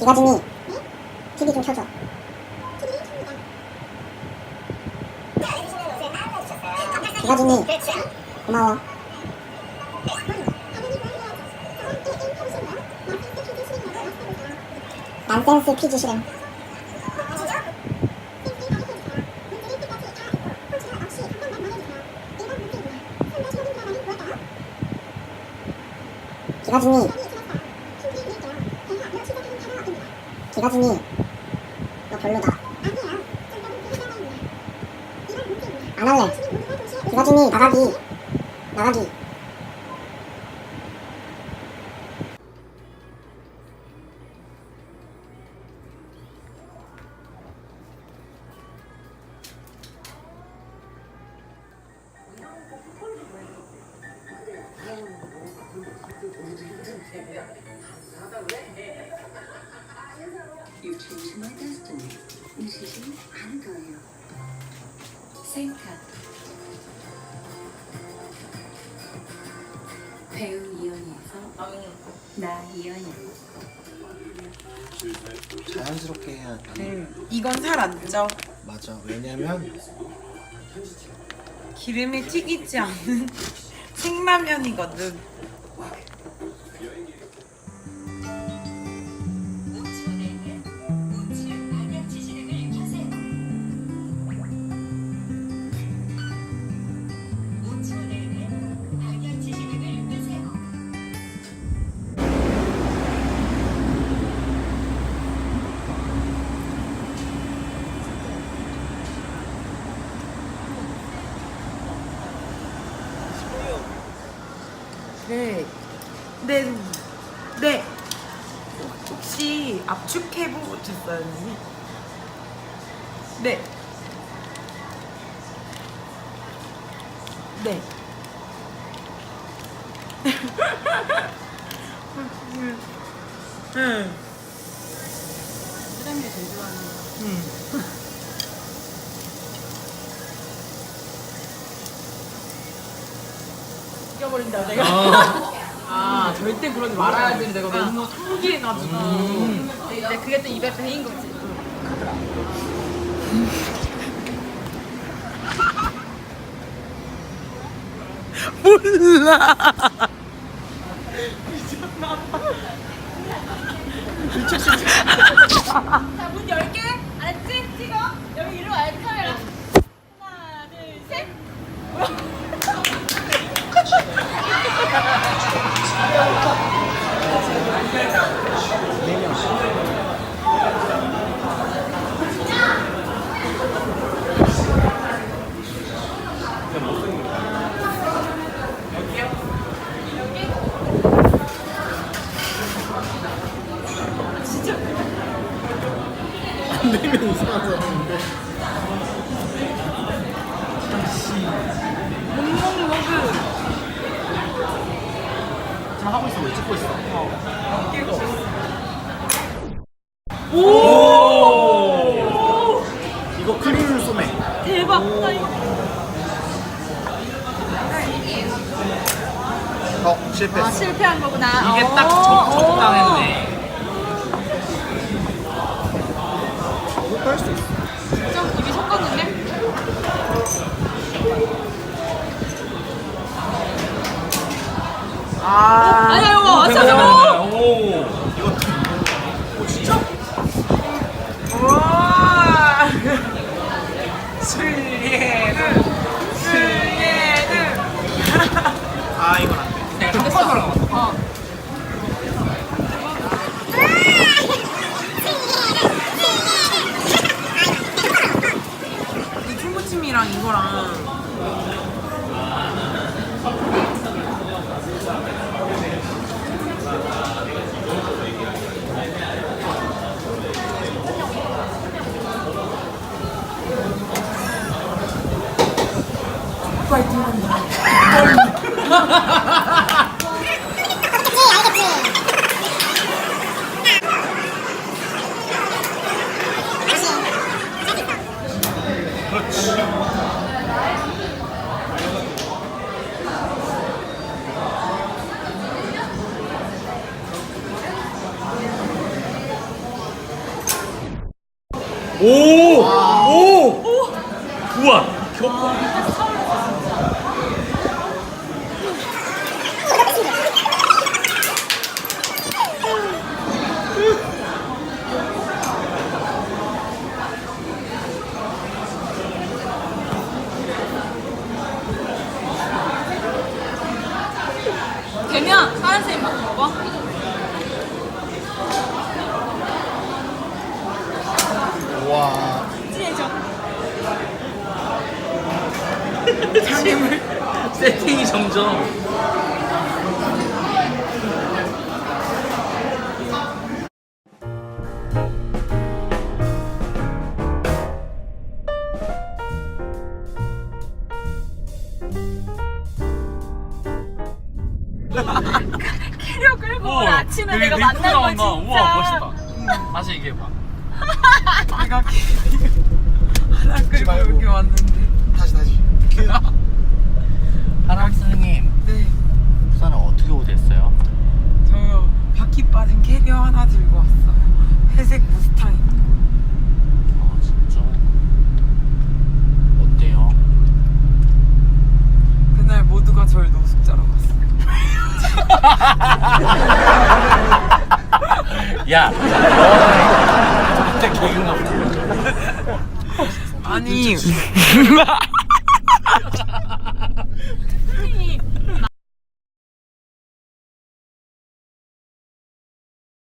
기가진이 TV 좀 켜줘. 기가진이 고마워. 난센스 퀴즈 실행. 기가진이 기가진이 너 별로다. 안 할래. 기가진이 나가기. 나가기 Changed my destiny. 움직이지 않을 거예요. 생각. 배우 이연이에서 나 이연이. 자연스럽게 해야 돼. 음, 이건 살 안 쪄. 맞아. 왜냐면 기름에 튀기지 않는 생라면이거든. 네. 네. 네. 혹시 압축해보 보셨어요, 언니? 네. 네. 응. 사람이 제일 좋아하는 거. 응. 이겨 버린다 내가. 아 절대 그러지 말아야 돼 내가 너무 상기해가지고 근데 그게 또 입에 배인 거지. 몰라. 열게. 알았지? 찍어. 여기 이리 와야 돼 카메라. 하나 둘 셋. 안 되면 이상한 사람인데. 지금 하고 있어 왜 찍고 있어 이거 크림을 쏘매. 대박. 나 이거 어 실패. 아, 실패한 거구나. 이게 딱 어, 적, 어. 적당했네 이것도 할 수 있어. 좀 입이 섞었는데? 아. 아니야 이거 왔어 저거. 오 우와. 술예는 술예는 아 이건 안 돼. 어. 이 이거랑 파이팅 한다. 오! 오! 우와! 겨 되면 파란색 막 먹어. 와. 진해져. 세팅이 점점 캐리어 끌고 오, 온 아침에 내가 만난 거. 진짜. 우와 멋있다 다시 얘기해봐 내가 하나 끌고 말고. 여기 왔는데. 다시 다시. 하람 선생님 네. 부산은 어떻게 오셨어요? 저 바퀴 빠진 캐리어 하나 들고 왔어요. 회색 무스탕. 아 진짜 어때요? 그날 모두가 절 노숙자로 봤어요. 야. 너, 진짜 개그가 아니